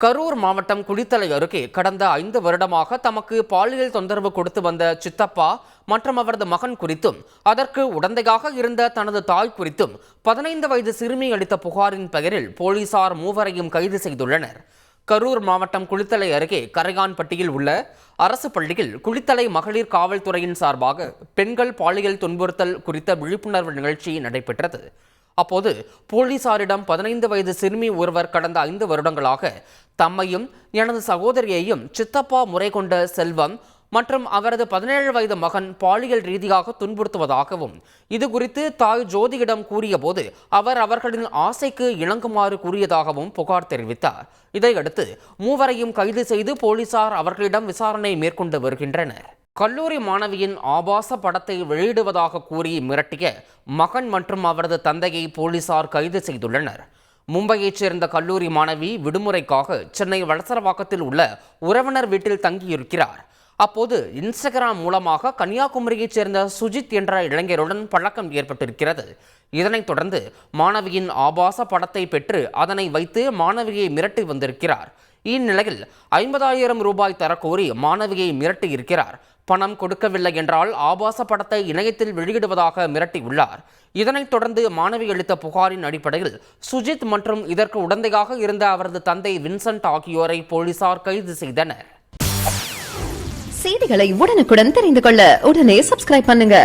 கரூர் மாவட்டம் குளித்தலை அருகே கடந்த ஐந்து வருடமாக தமக்கு பாலியல் தொந்தரவு கொடுத்து வந்த சித்தப்பா மற்றும் அவரது மகன் குறித்தும் அதற்கு உடந்தையாக இருந்த தனது தாய் குறித்தும் பதினைந்து வயது சிறுமி அளித்த புகாரின் பெயரில் போலீசார் மூவரையும் கைது செய்துள்ளனர். கரூர் மாவட்டம் குளித்தலை அருகே கரையான்பட்டியில் உள்ள அரசு பள்ளியில் குளித்தலை மகளிர் காவல்துறையின் சார்பாக பெண்கள் பாலியல் துன்புறுத்தல் குறித்த விழிப்புணர்வு நிகழ்ச்சி நடைபெற்றது. அப்போது போலீசாரிடம் பதினைந்து வயது சிறுமி ஒருவர் கடந்த ஐந்து வருடங்களாக தம்மையும் எனது சகோதரியையும் சித்தப்பா முறை கொண்ட செல்வம் மற்றும் அவரது பதினேழு வயது மகன் பாலியல் ரீதியாக துன்புறுத்துவதாகவும் இது குறித்து தாய் ஜோதியிடம் கூறியபோது அவர் அவர்களின் ஆசைக்கு இணங்குமாறு கூறியதாகவும் புகார் தெரிவித்தார். இதையடுத்து மூவரையும் கைது செய்து போலீசார் அவர்களிடம் விசாரணை மேற்கொண்டு வருகின்றனர். கல்லூரி மாணவியின் ஆபாச படத்தை வெளியிடுவதாக கூறி மிரட்டிய மகன் மற்றும் அவரது தந்தையை போலீசார் கைது செய்துள்ளனர். மும்பையைச் சேர்ந்த கல்லூரி மாணவி விடுமுறைக்காக சென்னை வளசரவாக்கத்தில் உள்ள உறவினர் வீட்டில் தங்கியிருக்கிறார். அப்போது இன்ஸ்டாகிராம் மூலமாக கன்னியாகுமரியைச் சேர்ந்த சுஜித் என்ற இளைஞருடன் பழக்கம் ஏற்பட்டிருக்கிறது. இதனைத் தொடர்ந்து மாணவியின் ஆபாச படத்தை பெற்று அதனை வைத்து மாணவியை மிரட்டி வந்திருக்கிறார். இந்நிலையில் ஐம்பதாயிரம் ரூபாய் தரக்கோரி மாணவியை மிரட்டி இருக்கிறார் பணம் கொடுக்கவில்லை என்றால் ஆபாச படத்தை இணையத்தில் வெளியிடுவதாக மிரட்டியுள்ளார். இதனைத் தொடர்ந்து மாணவி அளித்த புகாரின் அடிப்படையில் சுஜித் மற்றும் இதற்கு உடந்தையாக இருந்த அவரது தந்தை வின்சென்ட் ஆகியோரை போலீசார் கைது செய்தனர். செய்திகளை உடனுக்குடன் தெரிந்து கொள்ள உடனே சப்ஸ்கிரைப் பண்ணுங்க.